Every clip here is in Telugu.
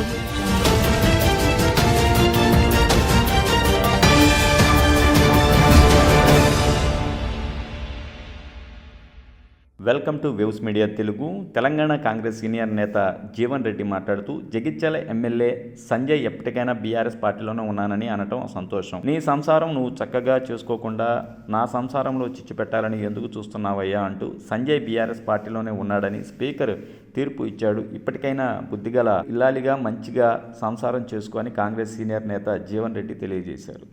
Thank you. Welcome to Views Media Telugu. Telangana Congress senior నేత జీవన్ రెడ్డి మాట్లాడుతూ జగిత్యాల ఎమ్మెల్యే సంజయ్ ఎప్పటికైనా బీఆర్ఎస్ పార్టీలోనే ఉన్నానని అనటం సంతోషం. నీ సంసారం నువ్వు చక్కగా చేసుకోకుండా నా సంసారంలో చిచ్చు పెట్టాలని ఎందుకు చూస్తున్నావయ్యా అంటూ సంజయ్ బీఆర్ఎస్ పార్టీలోనే ఉన్నాడని స్పీకర్ తీర్పు ఇచ్చాడు. ఇప్పటికైనా బుద్ధిగల ఇల్లాలిగా మంచిగా సంసారం చేసుకొని కాంగ్రెస్ సీనియర్ నేత జీవన్ రెడ్డి తెలియజేశారు.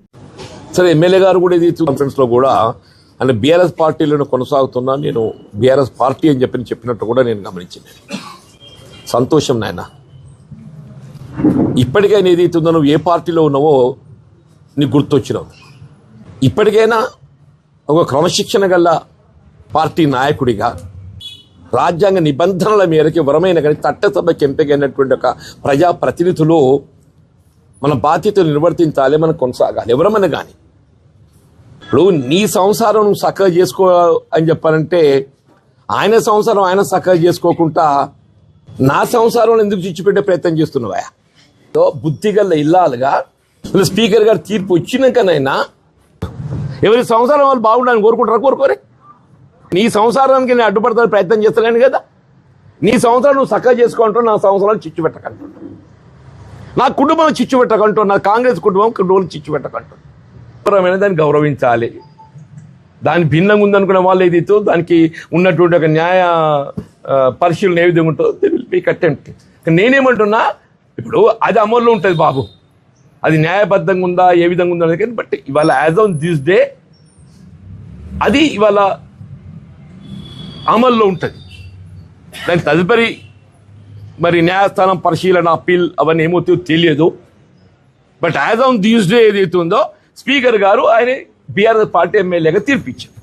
సరే ఎమ్మెల్యే గారు కూడా ఇది కాన్ఫరెన్స్లో కూడా అని బీఆర్ఎస్ పార్టీలోనే కొనసాగుతున్నా నేను బీఆర్ఎస్ పార్టీ అని చెప్పి చెప్పినట్టు కూడా నేను గమనించింది. సంతోషం నాయన. ఇప్పటికైనా ఏదైతుందో నువ్వు ఏ పార్టీలో ఉన్నావో నీకు గుర్తొచ్చినావు. ఇప్పటికైనా ఒక క్రమశిక్షణ గల పార్టీ నాయకుడిగా రాజ్యాంగ నిబంధనల మేరకు వరమైన కానీ చట్టసభకి ఎంపికైనటువంటి ఒక ప్రజాప్రతినిధులు మన బాధ్యతలు నిర్వర్తించాలి మనం కొనసాగాలి. ఎవరమైనా కానీ ఇప్పుడు నీ సంసారం నువ్వు చక్కగా చేసుకో అని చెప్పానంటే ఆయన సంసారం ఆయన చక్కగా చేసుకోకుండా నా సంసారం ఎందుకు చిచ్చిపెట్టే ప్రయత్నం చేస్తున్నావా? సో బుద్ధిగల్ల ఇల్లాలుగా స్పీకర్ గారు తీర్పు వచ్చినాకనైనా ఎవరి సంసారం వాళ్ళు బాగుండాలని కోరుకుంటారా? కోరుకోరే. నీ సంసారానికి నేను అడ్డుపడతాను ప్రయత్నం చేస్తలేను కదా. నీ సంవత్సరం నువ్వు చక్కగా చేసుకుంటావు నా సంవత్సరాలు చిచ్చు పెట్టకంటు నా కుటుంబం చిచ్చు పెట్టకంటూ నా కాంగ్రెస్ కుటుంబం కుటుంబం చిచ్చు పెట్టకంటూ గౌరవమైన దాన్ని గౌరవించాలి. దాని భిన్నంగా ఉందనుకున్న వాళ్ళు ఏదైతే దానికి ఉన్నటువంటి ఒక న్యాయ పరిశీలన ఏ విధంగా ఉంటుందో దే విల్ బీ అటెంప్ట్ నేనేమంటున్నా ఇప్పుడు అది అమల్లో ఉంటుంది బాబు. అది న్యాయబద్ధంగా ఉందా ఏ విధంగా ఉందా అనేది కానీ బట్ ఇవాళ యాజ్ ఆన్ దిస్ డే అది ఇవాళ అమల్లో ఉంటుంది. దాని తదుపరి మరి న్యాయస్థానం పరిశీలన అప్పీల్ అవన్నీ ఏమవుతాయో తెలియదు. But as on this day ఏదైతే ఉందో స్పీకర్ గారు ఆయన బీఆర్ఎస్ పార్టీ ఎమ్మెల్యేగా తీర్పిచ్చారు.